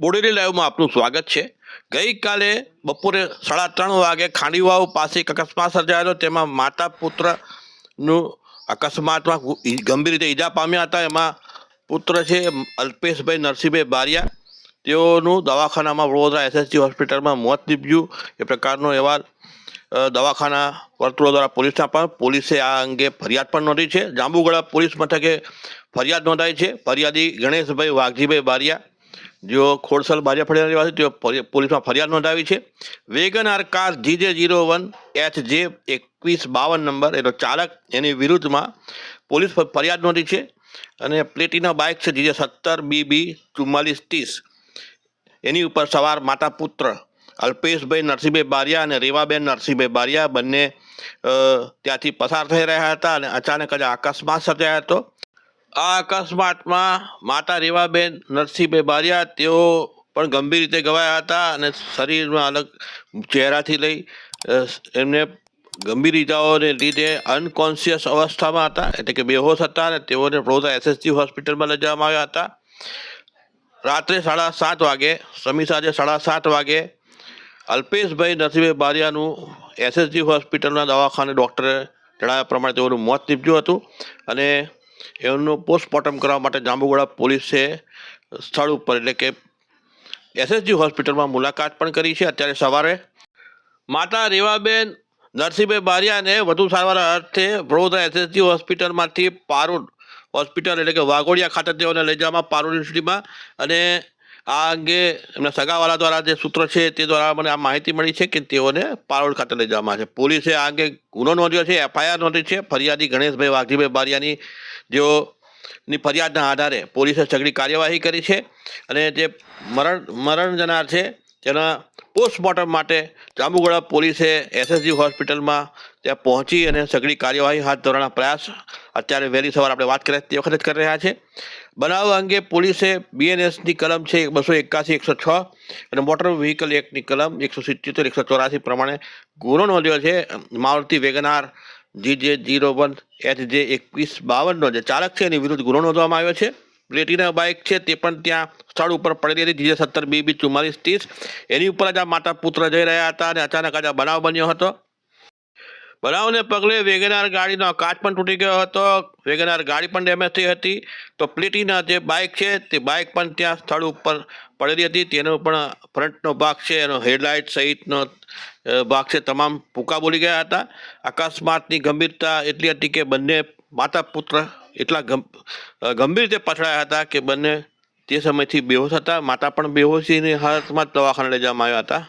બોડેલી લાઈવમાં આપનું સ્વાગત છે. ગઈકાલે બપોરે સાડા ત્રણ વાગે ખાંડીવાવ પાસે એક અકસ્માત સર્જાયો હતો તેમાં માતા પુત્રનું અકસ્માતમાં ગંભીર રીતે ઈજા પામ્યા હતા. એમાં પુત્ર છે અલ્પેશભાઈ નરસિંહભાઈ બારિયા. તેઓનું દવાખાનામાં વડોદરા એસએસજી હોસ્પિટલમાં મોત નીપજ્યું. એ પ્રકારનો અહેવાલ દવાખાના વર્તુળો દ્વારા પોલીસના પણ પોલીસે આ અંગે ફરિયાદ પણ નોંધી છે. જાંબુગડા પોલીસ મથકે ફરિયાદ નોંધાઈ છે. ફરિયાદી ગણેશભાઈ વાઘજીભાઈ બારિયા જેઓ ખોડસલ બારિયા ફળિયા રહેવાસી તેઓ પોલીસમાં ફરિયાદ નોંધાવી છે. Wagon R car GJ zero one H J એકવીસ બાવન નંબર એનો ચાલક, એની વિરુદ્ધમાં પોલીસ ફરિયાદ નોંધી છે. અને પ્લેટિના બાઇક છે, જીજે સત્તર બી બી ચુમ્માલીસ ત્રીસ. એની ઉપર સવાર માતા પુત્ર અલ્પેશભાઈ નરસિંહભાઈ બારિયા અને રેવાબેન નરસિંહભાઈ બારિયા બંને ત્યાંથી પસાર થઈ રહ્યા હતા અને અચાનક જ અકસ્માત સર્જાયો હતો. આ અકસ્માતમાં માતા રેવાબેન નરસિંહભાઈ બારિયા તેઓ પણ ગંભીર રીતે ગવાયા હતા અને શરીરમાં અલગ ચહેરાથી લઈ એમને ગંભીર ઇજાઓને લીધે અનકોન્શિયસ અવસ્થામાં હતા. એટલે કે બેહોશ હતા અને તેઓને વડોદરા એસએસજી હોસ્પિટલમાં લઈ જવામાં આવ્યા હતા. રાત્રે સાડા સાત વાગે, સમી સાંજે સાડા સાત વાગે અલ્પેશભાઈ નરસિંહભાઈ બારિયાનું એસએસજી હોસ્પિટલના દવાખાને ડૉક્ટરે જણાવ્યા પ્રમાણે તેઓનું મોત નીપજ્યું હતું. અને એમનું પોસ્ટમોર્ટમ કરવા માટે જાંબુગોડા પોલીસે સ્થળ ઉપર, એટલે કે એસએસજી હોસ્પિટલમાં મુલાકાત પણ કરી છે અત્યારે સવારે. માતા રેવાબેન, નરસિંહભાઈ બારિયાને વધુ સારવાર અર્થે વડોદરા એસએસજી હોસ્પિટલમાંથી પારૂલ હોસ્પિટલ, એટલે કે વાઘોડિયા ખાતે તેઓને લઈ જવામાં પારુલ યુનિવર્સિટીમાં અને આ અંગે એમના સગાવાલા દ્વારા જે સૂત્ર છે તે દ્વારા મને આ માહિતી મળી છે કે તેઓને પારોળ ખાતે લઈ જવામાં છે. પોલીસે આ અંગે ગુનો નોંધ્યો છે, એફઆઈઆર નોંધી છે. ફરિયાદી ગણેશભાઈ વાઘજીભાઈ બારિયાની જેઓ ની ફરિયાદના આધારે પોલીસે સઘળી કાર્યવાહી કરી છે અને જે મરણ મરણ જનાર છે, તેના પોસ્ટમોર્ટમ માટે જાંબુગોડા પોલીસે એસએસજી હોસ્પિટલમાં ત્યાં પહોંચી અને સઘળી કાર્યવાહી હાથ ધરવાના પ્રયાસ અત્યારે વહેલી સવારે આપણે વાત કરીએ તે વખતે જ કરી રહ્યા છે. બનાવ અંગે પોલીસે બીએનએસની કલમ છે બસો એકાસી, એકસો છ અને મોટર વ્હીકલ એક્ટની કલમ એકસો સિત્યોતેર, એકસો ચોરાસી પ્રમાણે ગુનો નોંધ્યો છે. મારુતિ વેગનાર જી જે જીરો વન એચ જે એકવીસ બાવનનો જે ચાલક છે એની વિરુદ્ધ ગુનો નોંધવામાં આવ્યો છે. પ્લેટિના બાઇક છે તે પણ ત્યાં સ્થળ ઉપર પડેલી હતી, જીજે સત્તર બી બી ચુમ્માલીસ ત્રીસ. એની ઉપર જ આ માતા પુત્ર જઈ રહ્યા હતા અને અચાનક જ આ બનાવ બન્યો હતો. બનાવને પગલે વેગેનાર ગાડીનો કાચ પણ તૂટી ગયો હતો. વેગનાર ગાડી પણ ડેમેજ થઈ હતી. તો પ્લેટિના જે બાઇક છે તે બાઇક પણ ત્યાં સ્થળ ઉપર પડેલી હતી. તેનો પણ ફ્રન્ટનો ભાગ છે, એનો હેડલાઇટ સહિતનો ભાગ છે, તમામ ભૂકા બોલી ગયા હતા. અકસ્માતની ગંભીરતા એટલી હતી કે બંને માતા પુત્ર એટલા ગંભીર રીતે પછડાયા હતા કે બંને તે સમયથી બેહોશ હતા. માતા પણ બેહોશીની હાલતમાં જ દવાખાને લઈ જવામાં આવ્યા હતા.